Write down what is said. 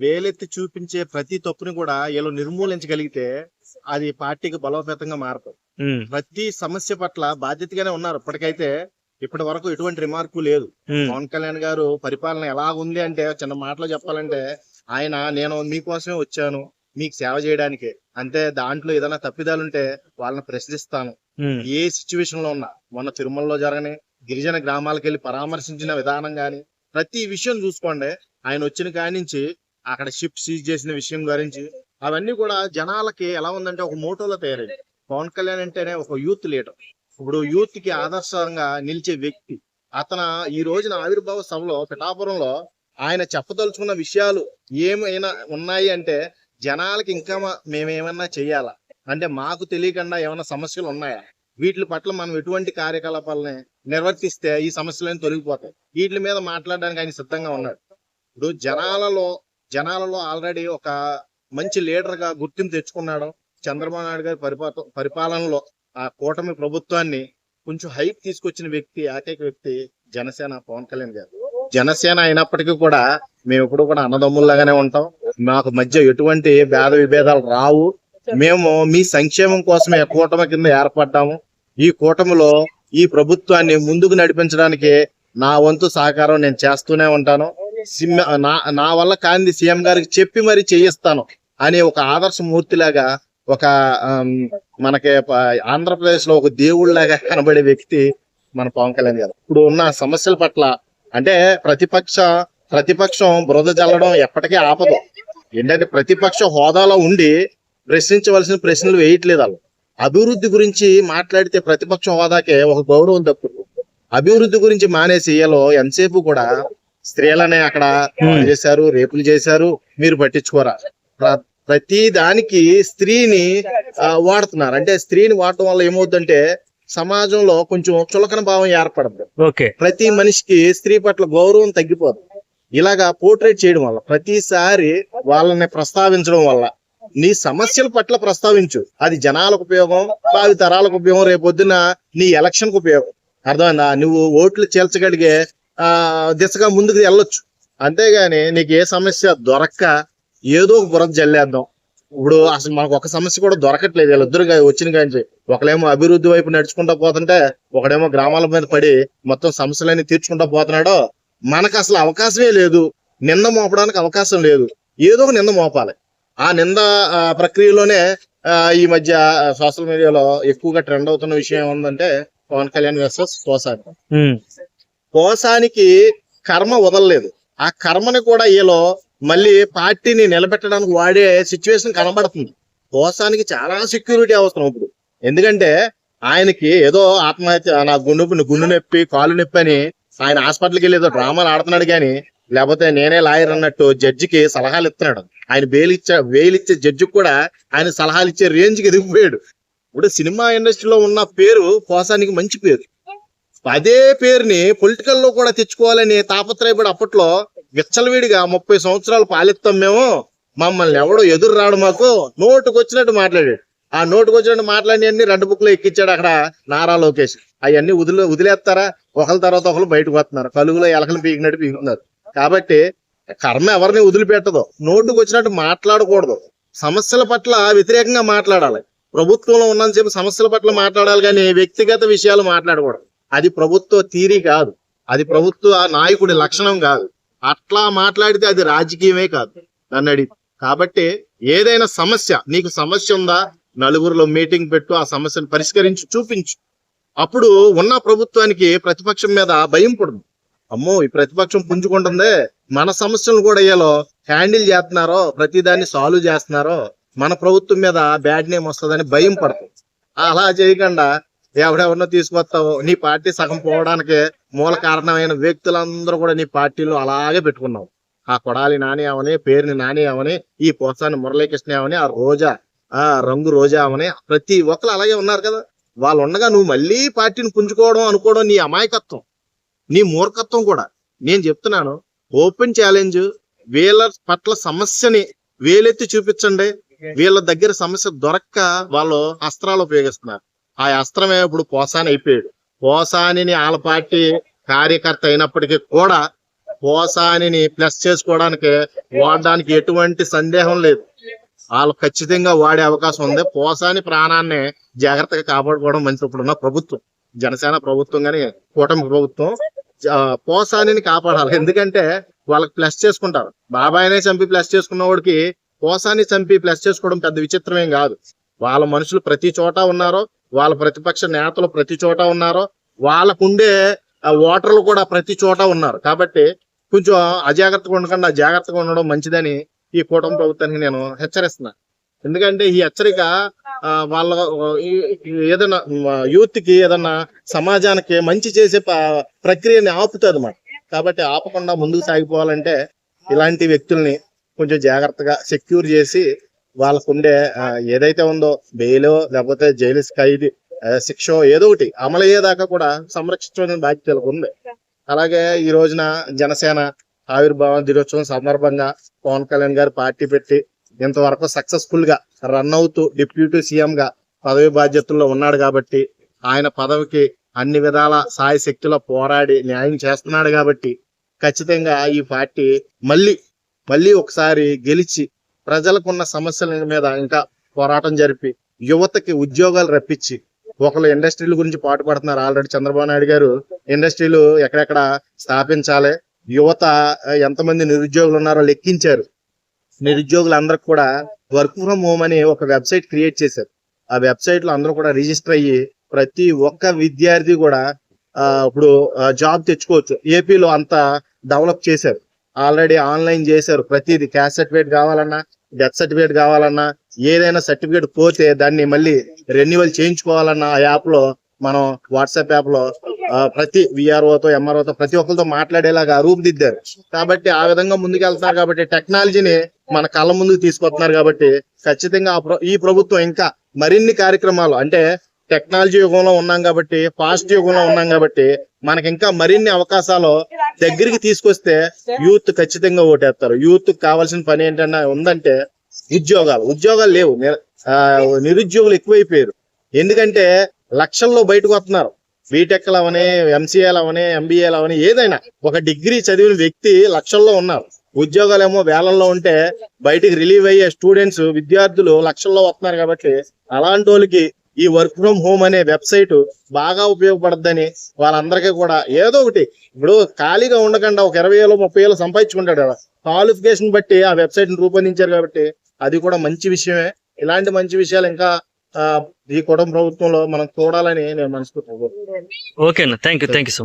వేలెత్తి చూపించే ప్రతి తప్పుని కూడా వీళ్ళు నిర్మూలించగలిగితే అది పార్టీకి బలోపేతంగా మారుతుంది ప్రతి సమస్య పట్ల బాధ్యతగానే ఉన్నారు. ఇప్పటికైతే ఇప్పటి వరకు ఎటువంటి రిమార్కు లేదు. పవన్ కళ్యాణ్ గారు పరిపాలన ఎలా ఉంది అంటే చిన్న మాటలో చెప్పాలంటే ఆయన నేను మీకోసమే వచ్చాను మీకు సేవ చేయడానికి. అంతే దాంట్లో ఏదైనా తప్పిదాలుంటే వాళ్ళని ప్రశ్నిస్తాను. ఏ సిచ్యువేషన్లో ఉన్నా మొన్న తిరుమలలో జరగని గిరిజన గ్రామాలకు వెళ్ళి పరామర్శించిన విధానం గాని ప్రతి విషయం చూసుకోండి. ఆయన వచ్చిన కాడి నుంచి అక్కడ షిప్ సీజ్ చేసిన విషయం గురించి అవన్నీ కూడా జనాలకి ఎలా ఉందంటే ఒక మోటోలో తయారైంది. పవన్ కళ్యాణ్ అంటేనే ఒక యూత్ లీడర్ ఇప్పుడు యూత్కి ఆదర్శంగా నిలిచే వ్యక్తి. అతను ఈ రోజున ఆవిర్భావ సభలో పిఠాపురంలో ఆయన చెప్పదలుచుకున్న విషయాలు ఏమైనా ఉన్నాయి అంటే జనాలకి ఇంకా మేమేమన్నా చెయ్యాలా? అంటే మాకు తెలియకుండా ఏమైనా సమస్యలు ఉన్నాయా? వీటి పట్ల మనం ఎటువంటి కార్యకలాపాలని నిర్వర్తిస్తే ఈ సమస్యలన్నీ తొలగిపోతాయి. వీటి మీద మాట్లాడడానికి ఆయన సిద్ధంగా ఉన్నాడు. ఇప్పుడు జనాలలో జనాలలో ఆల్రెడీ ఒక మంచి లీడర్గా గుర్తింపు తెచ్చుకున్నాడు. చంద్రబాబు నాయుడు గారి పరిపాలనలో ఆ కూటమి ప్రభుత్వాన్ని కొంచెం హైప్ తీసుకొచ్చిన వ్యక్తి ఏకైక వ్యక్తి జనసేన పవన్ కళ్యాణ్ గారు. జనసేన అయినప్పటికీ కూడా మేము ఎప్పుడు కూడా అన్నదమ్ముల్లాగానే ఉంటాం. మాకు మధ్య ఎటువంటి భేద విభేదాలు రావు. మేము మీ సంక్షేమం కోసమే కూటమి కింద ఏర్పడ్డాము. ఈ కూటమిలో ఈ ప్రభుత్వాన్ని ముందుకు నడిపించడానికి నా వంతు సహకారం నేను చేస్తూనే ఉంటాను. నా నా వల్ల కాంది సీఎం గారికి చెప్పి మరి చేయిస్తాను అనే ఒక ఆదర్శ మూర్తిలాగా ఒక మనకి ఆంధ్రప్రదేశ్లో ఒక దేవుళ్ళలాగా కనబడే వ్యక్తి మన పవన్ కళ్యాణ్ గారు. ఇప్పుడు ఉన్న సమస్యల పట్ల అంటే ప్రతిపక్ష ప్రతిపక్షం బురద జల్లడం ఎప్పటికీ ఆపదు. ఏంటంటే ప్రతిపక్ష హోదాలో ఉండి ప్రశ్నించవలసిన ప్రశ్నలు వేయట్లేదు వాళ్ళు. అభివృద్ధి గురించి మాట్లాడితే ప్రతిపక్ష హోదాకే ఒక గౌరవం తప్పు. అభివృద్ధి గురించి మానేసి వీళ్ళు ఎంతసేపు కూడా స్త్రీలనే అక్కడ Hmm. చేశారు రేపులు చేశారు మీరు పట్టించుకోరా? ప్ర- ప్రతి దానికి స్త్రీని వాడుతున్నారు. అంటే స్త్రీని వాడటం వల్ల ఏమవుతుందంటే సమాజంలో కొంచెం చులకన భావం ఏర్పడదు. ఓకే. ప్రతి మనిషికి స్త్రీ పట్ల గౌరవం తగ్గిపోదు. ఇలాగా పోర్ట్రేట్ చేయడం వల్ల ప్రతిసారి వాళ్ళని ప్రస్తావించడం వల్ల నీ సమస్యల పట్ల ప్రస్తావించు. అది జనాలకు ఉపయోగం భావి తరాలకు ఉపయోగం రేపొద్దున నీ ఎలక్షన్కు ఉపయోగం. అర్థమైందా? నువ్వు ఓట్లు చేల్చగలిగే ఆ దిశగా ముందుకు వెళ్ళొచ్చు. అంతేగాని నీకు ఏ సమస్య దొరక్క ఏదో ఒక బురద జల్లేద్దాం. ఇప్పుడు అసలు మనకు ఒక సమస్య కూడా దొరకట్లేదు. వీళ్ళిద్దరు వచ్చిన కానీ ఒకడేమో అభివృద్ధి వైపు నడుచుకుంటా పోతుంటే ఒకడేమో గ్రామాల మీద పడి మొత్తం సమస్యలన్నీ తీర్చుకుంటా పోతున్నాడో మనకు అసలు అవకాశమే లేదు. నింద మోపడానికి అవకాశం లేదు. ఏదో ఒక నింద మోపాలి. ఆ నింద ఆ, ప్రక్రియలోనే ఈ మధ్య సోషల్ మీడియాలో ఎక్కువగా ట్రెండ్ అవుతున్న విషయం ఏముందంటే పవన్ కళ్యాణ్ వర్సెస్ సోసాని ఉమ్, కర్మ వదలలేదు. ఆ కర్మని కూడా ఈలో మళ్ళీ పార్టీని నిలబెట్టడానికి వాడే సిచ్యువేషన్ కనబడుతుంది. పోసానికి చాలా సెక్యూరిటీ అవసరం ఇప్పుడు. ఎందుకంటే ఆయనకి ఏదో ఆత్మహత్య నా గుండె గుండె నొప్పి కాలు నొప్పి అని ఆయన హాస్పిటల్కి వెళ్ళి ఏదో డ్రామాలు ఆడుతున్నాడు కానీ లేకపోతే నేనే లాయర్ అన్నట్టు జడ్జికి సలహాలు ఇస్తున్నాడు. ఆయన బెయిల్ ఇచ్చే బెయిల్ ఇచ్చే జడ్జికి కూడా ఆయన సలహాలు ఇచ్చే రేంజ్కి ఎదిగిపోయాడు ఇప్పుడు సినిమా ఇండస్ట్రీలో ఉన్న పేరు పోసానికి మంచి పేరు. అదే పేరుని పొలిటికల్లో కూడా తెచ్చుకోవాలని తాపత్రయపడి అప్పట్లో విచ్చలవిడిగా ముప్పై సంవత్సరాలు పాలిస్తాం మేము. మమ్మల్ని ఎవడో ఎదురు రాడు మాకు. నోటుకు వచ్చినట్టు మాట్లాడాడు. ఆ నోటుకు వచ్చినట్టు మాట్లాడి రెండు బుక్లు ఎక్కించాడు అక్కడ నారా లోకేష్. అవన్నీ వదిలే వదిలేస్తారా? ఒకరి తర్వాత ఒకరు బయటకు వస్తున్నారు కలుగులో ఎలకలు పీకినట్టు పీకుతున్నారు. కాబట్టి కర్మ ఎవరిని వదిలిపెట్టదు. నోటుకు వచ్చినట్టు మాట్లాడకూడదు. సమస్యల పట్ల వ్యతిరేకంగా మాట్లాడాలి. ప్రభుత్వంలో ఉన్నంతసేపు సమస్యల పట్ల మాట్లాడాలి కానీ వ్యక్తిగత విషయాలు మాట్లాడకూడదు. అది ప్రభుత్వ తీరి కాదు. అది ప్రభుత్వ నాయకుడి లక్షణం కాదు. అట్లా మాట్లాడితే అది రాజకీయమే కాదు. నన్ను అడిగి. కాబట్టి ఏదైనా సమస్య నీకు సమస్య ఉందా? నలుగురిలో మీటింగ్ పెట్టు ఆ సమస్యను పరిష్కరించి చూపించు. అప్పుడు ఉన్న ప్రభుత్వానికి ప్రతిపక్షం మీద భయం పడదు. అమ్మో ఈ ప్రతిపక్షం పుంజుకుంటుందే. మన సమస్యలు కూడా అయ్యాలో హ్యాండిల్ చేస్తున్నారో ప్రతిదాన్ని సాల్వ్ చేస్తున్నారో మన ప్రభుత్వం మీద బ్యాడ్ నేమ్ వస్తుందని భయం పడుతుంది అలా చేయకుండా ఎవడెవరినో తీసుకొస్తావు? నీ పార్టీ సగం పోవడానికి మూల కారణమైన వ్యక్తులందరూ కూడా నీ పార్టీలో అలాగే పెట్టుకున్నావు. ఆ కొడాలి నాని అవని పేరుని నాని అవని ఈ పోసాని మురళీకృష్ణ అవని ఆ రోజా ఆ రంగు రోజా అవని ప్రతి ఒక్కరు అలాగే ఉన్నారు కదా. వాళ్ళు ఉండగా నువ్వు మళ్ళీ పార్టీని పుంజుకోవడం అనుకోవడం నీ అమాయకత్వం నీ మూర్ఖత్వం కూడా. నేను చెప్తున్నాను ఓపెన్ ఛాలెంజ్ వీళ్ళ పట్ల సమస్యని వేలెత్తి చూపించండి. వీళ్ళ దగ్గర సమస్య దొరక్క వాళ్ళు అస్త్రాలు ఉపయోగిస్తున్నారు. ఆ అస్త్రమే ఇప్పుడు పోసాని అయిపోయాడు. పోసానిని వాళ్ళ పార్టీ కార్యకర్త అయినప్పటికీ కూడా పోసానిని ప్లస్ చేసుకోవడానికి వాడడానికి ఎటువంటి సందేహం లేదు. వాళ్ళు ఖచ్చితంగా వాడే అవకాశం ఉంది. పోసాని ప్రాణాన్ని జాగ్రత్తగా కాపాడుకోవడం మంచిది ఇప్పుడున్న ప్రభుత్వం. జనసేన ప్రభుత్వం కానీ కూటమి ప్రభుత్వం పోసానిని కాపాడాలి. ఎందుకంటే వాళ్ళకి ప్లస్ చేసుకుంటారు. బాబాయినే చంపి ప్లస్ చేసుకున్న వాడికి పోసాన్ని చంపి ప్లస్ చేసుకోవడం పెద్ద విచిత్రమేం కాదు. వాళ్ళ మనుషులు ప్రతి చోట ఉన్నారో వాళ్ళ ప్రతిపక్ష నేతలు ప్రతి చోట ఉన్నారో వాళ్ళకుండే ఓటర్లు కూడా ప్రతి చోట ఉన్నారు. కాబట్టి కొంచెం అజాగ్రత్తగా ఉండకుండా జాగ్రత్తగా ఉండడం మంచిదని ఈ కూటమి ప్రభుత్వానికి నేను హెచ్చరిస్తున్నా. ఎందుకంటే ఈ హెచ్చరిక ఆ, వాళ్ళ ఏదైనా యూత్కి ఏదన్నా సమాజానికి మంచి చేసే ప్రక్రియని ఆపుతుంది అనమాట కాబట్టి ఆపకుండా ముందుకు సాగిపోవాలంటే ఇలాంటి వ్యక్తుల్ని కొంచెం జాగ్రత్తగా సెక్యూర్ చేసి వాళ్ళకు ఉండే ఏదైతే ఉందో బెయిల్ లేకపోతే జైలు ఖైదీ శిక్ష ఏదో ఒకటి అమలయ్యేదాకా కూడా సంరక్షించడం బాధ్యత ఉంది అలాగే ఈ రోజున జనసేన ఆవిర్భావ దినోత్సవం సందర్భంగా పవన్ కళ్యాణ్ గారు పార్టీ పెట్టి ఇంతవరకు సక్సెస్ఫుల్గా రన్ అవుతూ డిప్యూటీ సీఎం గా పదవి బాధ్యతల్లో ఉన్నాడు కాబట్టి ఆయన పదవికి అన్ని విధాల సాయ శక్తిలో పోరాడి న్యాయం చేస్తున్నాడు కాబట్టి ఖచ్చితంగా ఈ పార్టీ మళ్ళీ మళ్ళీ ఒకసారి గెలిచి ప్రజలకున్న సమస్యల మీద ఇంకా పోరాటం జరిపి యువతకి ఉద్యోగాలు రప్పించి ఒకళ్ళు ఇండస్ట్రీల గురించి పాటుపడుతున్నారు ఆల్రెడీ చంద్రబాబు నాయుడు గారు ఇండస్ట్రీలు ఎక్కడెక్కడ స్థాపించాలి. యువత ఎంతమంది నిరుద్యోగులు ఉన్నారో లెక్కించారు. నిరుద్యోగులందరికి కూడా వర్క్ ఫ్రమ్ హోమ్ అని ఒక వెబ్సైట్ క్రియేట్ చేశారు. ఆ వెబ్సైట్లో అందరూ కూడా రిజిస్టర్ అయ్యి ప్రతి ఒక్క విద్యార్థి కూడా ఇప్పుడు జాబ్ తెచ్చుకోవచ్చు. ఏపీలో అంత డెవలప్ చేశారు. ఆల్రెడీ ఆన్లైన్ చేశారు ప్రతిదీ. క్యాస్ట్ సర్టిఫికేట్ కావాలన్నా డెత్ సర్టిఫికేట్ కావాలన్నా ఏదైనా సర్టిఫికేట్ పోతే దాన్ని మళ్ళీ రెన్యువల్ చేయించుకోవాలన్నా ఆ యాప్లో మనం వాట్సాప్ యాప్లో ప్రతి విఆర్ఓతో ఎంఆర్ఓతో ప్రతి ఒక్కరితో మాట్లాడేలాగా రూపుదిద్దారు. కాబట్టి ఆ విధంగా ముందుకెళ్తున్నారు కాబట్టి టెక్నాలజీని మన కళ్ళ ముందుకు తీసుకొస్తున్నారు కాబట్టి ఖచ్చితంగా ఈ ప్రభుత్వం ఇంకా మరిన్ని కార్యక్రమాలు అంటే టెక్నాలజీ యుగంలో ఉన్నాం కాబట్టి ఫాస్ట్ యుగంలో ఉన్నాం కాబట్టి మనకి ఇంకా మరిన్ని అవకాశాలు దగ్గరికి తీసుకొస్తే యూత్ ఖచ్చితంగా ఓటేస్తారు. యూత్ కావాల్సిన పని ఏంటన్నా ఉందంటే ఉద్యోగాలు. ఉద్యోగాలు లేవు. నిరుద్యోగులు ఎక్కువైపోయారు. ఎందుకంటే లక్షల్లో బయటకు వస్తున్నారు. బీటెక్లు అవని ఎంసీఏలు అవని ఎంబీఏలు అవని ఏదైనా ఒక డిగ్రీ చదివిన వ్యక్తి లక్షల్లో ఉన్నారు. ఉద్యోగాలేమో వేలల్లో ఉంటే బయటికి రిలీవ్ అయ్యే స్టూడెంట్స్ విద్యార్థులు లక్షల్లో వస్తున్నారు కాబట్టి అలాంటి వాళ్ళకి ఈ వర్క్ ఫ్రమ్ హోమ్ అనే వెబ్సైట్ బాగా ఉపయోగపడద్దని వాళ్ళందరికీ కూడా ఏదో ఒకటి. ఇప్పుడు ఖాళీగా ఉండకుండా ఒక ఇరవై వేలు ముప్పై వేలు సంపాదించుకుంటాడు క్వాలిఫికేషన్ బట్టి ఆ వెబ్సైట్ని రూపొందించారు కాబట్టి అది కూడా మంచి విషయమే. ఇలాంటి మంచి విషయాలు ఇంకా ఈ కుటుంబ ప్రభుత్వంలో మనం చూడాలని నేను మనసుకుంటున్నాను ఓకే అన్న. Thank you thank you so much